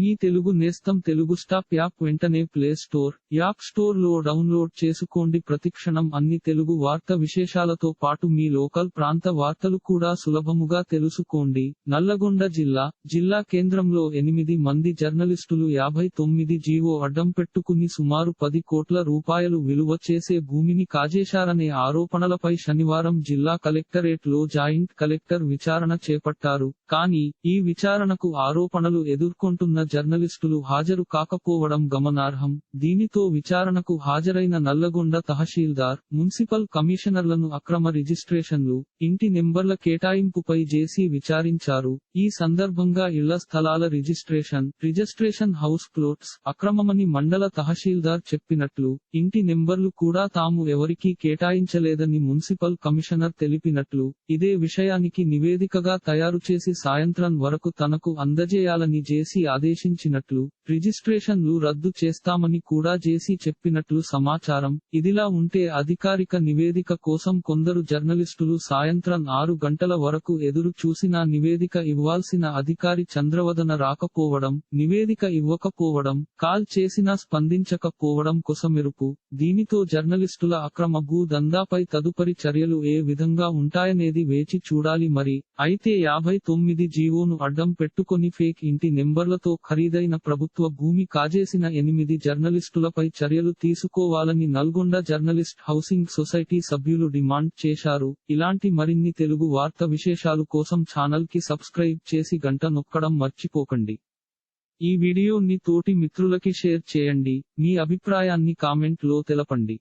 మీ తెలుగు నేస్తం Telugu stop app వెంటనే play store app స్టోర్లో డౌన్లోడ్ చేసుకోండి. ప్రతిక్షణం అన్ని తెలుగు వార్త విశేషాలతో పాటు మీ లోకల్ ప్రాంత వార్తలు కూడా సులభముగా తెలుసుకోండి. నల్లగొండ జిల్లా జిల్లా కేంద్రంలో ఎనిమిది మంది జర్నలిస్టులు యాభై తొమ్మిది జీవో అడ్డం పెట్టుకుని సుమారు పది కోట్ల రూపాయలు విలువ చేసే భూమిని కాజేశారనే ఆరోపణలపై శనివారం జిల్లా కలెక్టరేట్లో జాయింట్ కలెక్టర్ విచారణ చేపట్టారు. కానీ ఈ విచారణకు ఆరోపణలు ఎదుర్కొంటున్న జర్నలిస్టులు హాజరు కాకపోవడం గమనార్హం. దీనితో విచారణకు హాజరైన నల్లగొండ తహసీల్దార్ మున్సిపల్ కమిషనర్లను అక్రమ రిజిస్ట్రేషన్లు ఇంటి నెంబర్ల కేటాయింపుపై జేసీ విచారించారు. ఈ సందర్భంగా ఇళ్ళ స్థలాల రిజిస్ట్రేషన్ రిజిస్ట్రేషన్ హౌస్ ప్లోట్స్ అక్రమమని మండల తహసీల్దార్ చెప్పినట్లు ఇంటి నెంబర్లు కూడా తాము ఎవరికీ కేటాయించలేదని మున్సిపల్ కమిషనర్ తెలిపినట్లు ఇదే విషయానికి నివేదికగా తయారు చేసి సాయంత్రం వరకు తనకు అందజేయాలని జేసీ ఆదేశించినట్లు రిజిస్ట్రేషన్లు రద్దు చేస్తామని కూడా జేసీ చెప్పినట్లు సమాచారం. ఇదిలా ఉంటే అధికారిక నివేదిక కోసం కొందరు జర్నలిస్టులు సాయంత్రం ఆరు గంటల వరకు ఎదురు చూసినా నివేదిక ఇవ్వాల్సిన అధికారి చంద్రవదన రాకపోవడం నివేదిక ఇవ్వకపోవడం కాల్ చేసినా స్పందించకపోవడం కొసమెరుపు. దీనితో జర్నలిస్టుల అక్రమ భూ దందాపై తదుపరి చర్యలు ఏ విధంగా ఉంటాయనేది వేచి చూడాలి మరి. అయితే యాభై తొమ్మిది జీవోను అడ్డం పెట్టుకొని ఫేక్ ఇంటి నెంబర్లతో ఖరీదైన ప్రభుత్వ భూమి కాజేసిన ఎనిమిది జర్నలిస్టులపై చర్యలు తీసుకోవాలని నల్గొండ జర్నలిస్ట్ హౌసింగ్ సొసైటీ సభ్యులు డిమాండ్ చేశారు. ఇలాంటి మరిన్ని తెలుగు వార్త విశేషాలు కోసం ఛానల్కి సబ్స్క్రైబ్ చేసి గంట నొక్కడం మర్చిపోకండి. ఈ వీడియోని తోటి మిత్రులకి షేర్ చేయండి. మీ అభిప్రాయాన్ని కామెంట్లో తెలపండి.